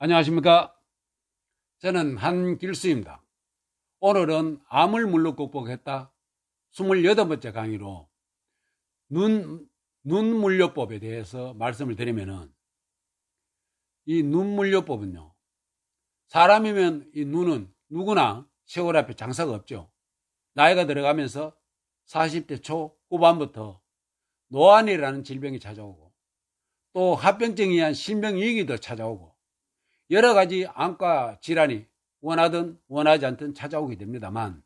안녕하십니까. 저는 한길수입니다. 오늘은 암을 물로 극복했다 28번째 강의로 눈, 눈물려법에 대해서 말씀을 드리면은 이 눈물려법은요. 사람이면 이 눈은 누구나 세월 앞에 장사가 없죠. 나이가 들어가면서 40대 초 후반부터 노안이라는 질병이 찾아오고 또 합병증에 의한 신병위기도 찾아오고 여러 가지 안과 질환이 원하든 원하지 않든 찾아오게 됩니다만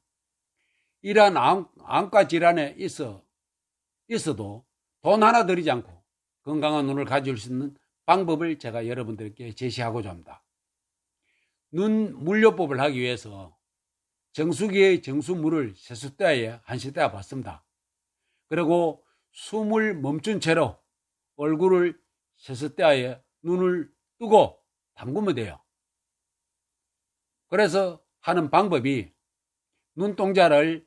이러한 안, 안과 질환에 있어 있어도 돈 하나 들이지 않고 건강한 눈을 가질 수 있는 방법을 제가 여러분들께 제시하고자 합니다. 눈 물려법을 하기 위해서 정수기의 정수물을 세숫대에 한 시대에 봤습니다. 그리고 숨을 멈춘 채로 얼굴을 세숫대에 눈을 뜨고 담그면 돼요. 그래서 하는 방법이 눈동자를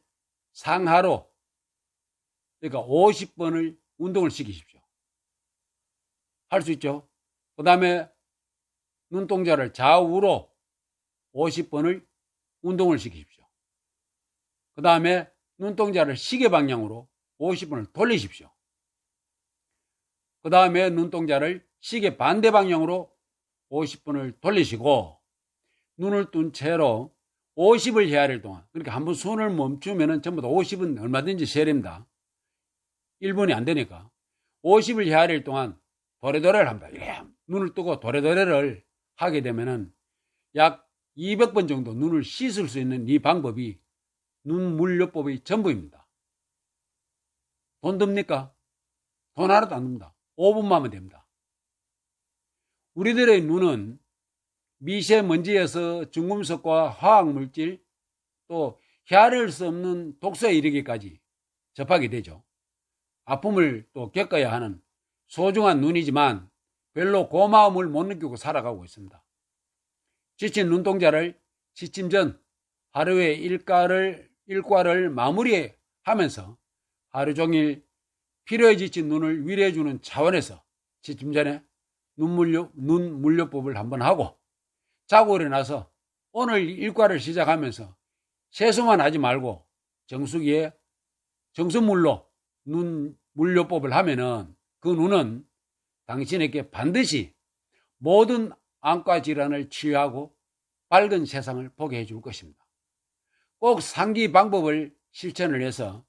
상하로 그러니까 50번을 운동을 시키십시오. 할 수 있죠. 그 다음에 눈동자를 좌우로 50번을 운동을 시키십시오. 그 다음에 눈동자를 시계 방향으로 50번을 돌리십시오. 그 다음에 눈동자를 시계 반대 방향으로 50번을 돌리시고 눈을 뜬 채로 50을 헤아릴 동안 그러니까 한 번 손을 멈추면 전부 다 50은 얼마든지 세립니다. 1분이 안 되니까 50을 헤아릴 동안 도래도래를 합니다. 예. 눈을 뜨고 도래도래를 하게 되면은 약 200번 정도 눈을 씻을 수 있는 이 방법이 눈물려법의 전부입니다. 돈 듭니까? 돈 하나도 안 듭니다. 5분만 하면 됩니다. 우리들의 눈은 미세먼지에서 중금속과 화학물질 또 헤아릴 수 없는 독소에 이르기까지 접하게 되죠. 아픔을 또 겪어야 하는 소중한 눈이지만 별로 고마움을 못 느끼고 살아가고 있습니다. 지친 눈동자를 지침 전 하루의 일과를, 일과를 마무리하면서 하루 종일 피로에 지친 눈을 위로해주는 차원에서 지침 전에 눈물려, 눈물려법을 한번 하고 자고 일어나서 오늘 일과를 시작하면서 세수만 하지 말고 정수기에 정수물로 눈 물려법을 하면은 그 눈은 당신에게 반드시 모든 안과 질환을 치유하고 밝은 세상을 보게 해줄 것입니다. 꼭 상기 방법을 실천을 해서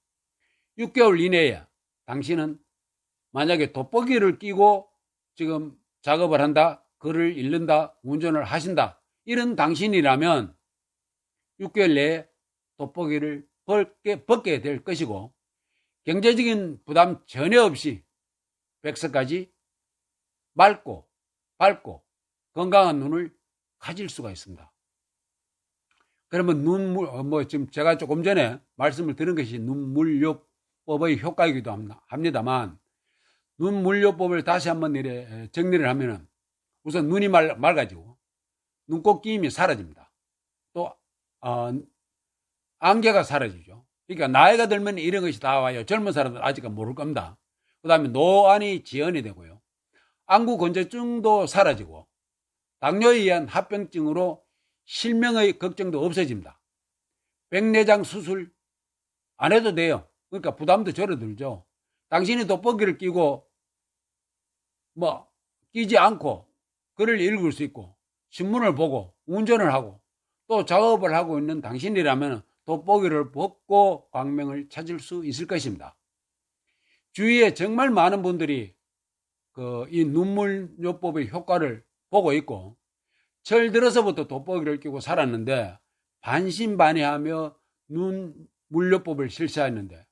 6개월 이내에 당신은 만약에 돋보기를 끼고 지금 작업을 한다, 글을 읽는다, 운전을 하신다 이런 당신이라면 6개월 내에 돋보기를 벗게, 벗게 될 것이고 경제적인 부담 전혀 없이 백서까지 맑고 밝고 건강한 눈을 가질 수가 있습니다. 그러면 눈물, 어, 뭐 지금 제가 조금 전에 말씀을 드린 것이 눈물요법의 효과이기도 합니다만 눈물요법을 다시 한번 정리를 하면은 우선 눈이 맑, 맑아지고 눈곱 끼임이 사라집니다. 또 어, 안개가 사라지죠. 그러니까 나이가 들면 이런 것이 다 와요. 젊은 사람들 아직은 모를 겁니다. 그 다음에 노안이 지연이 되고요. 안구 건조증도 사라지고 당뇨에 의한 합병증으로 실명의 걱정도 없어집니다. 백내장 수술 안 해도 돼요. 그러니까 부담도 줄어들죠. 당신이 돋보기를 끼고 뭐 끼지 않고 글을 읽을 수 있고 신문을 보고 운전을 하고 또 작업을 하고 있는 당신이라면 돋보기를 벗고 광명을 찾을 수 있을 것입니다. 주위에 정말 많은 분들이 그 이 눈물요법의 효과를 보고 있고 철 들어서부터 돋보기를 끼고 살았는데 반신반의하며 눈 물요법을 실시했는데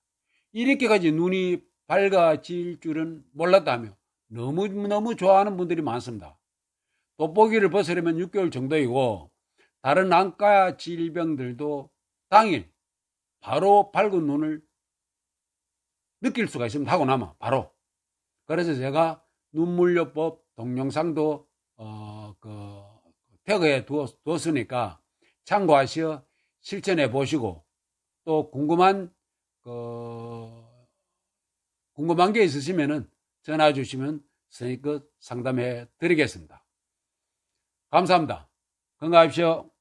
이렇게까지 눈이 밝아질 줄은 몰랐다며 너무너무 좋아하는 분들이 많습니다. 돋보기를 벗으려면 6개월 정도이고 다른 안과 질병들도 당일 바로 밝은 눈을 느낄 수가 있습니다. 하고 나면 바로. 그래서 제가 눈물요법 동영상도 어, 그 태그에 두었 으니까 참고하시어 실천해 보시고 또 궁금한 그 궁금한 게 있으시면은 전화 주시면 선생님께 상담해 드리겠습니다. 감사합니다. 건강하십시오.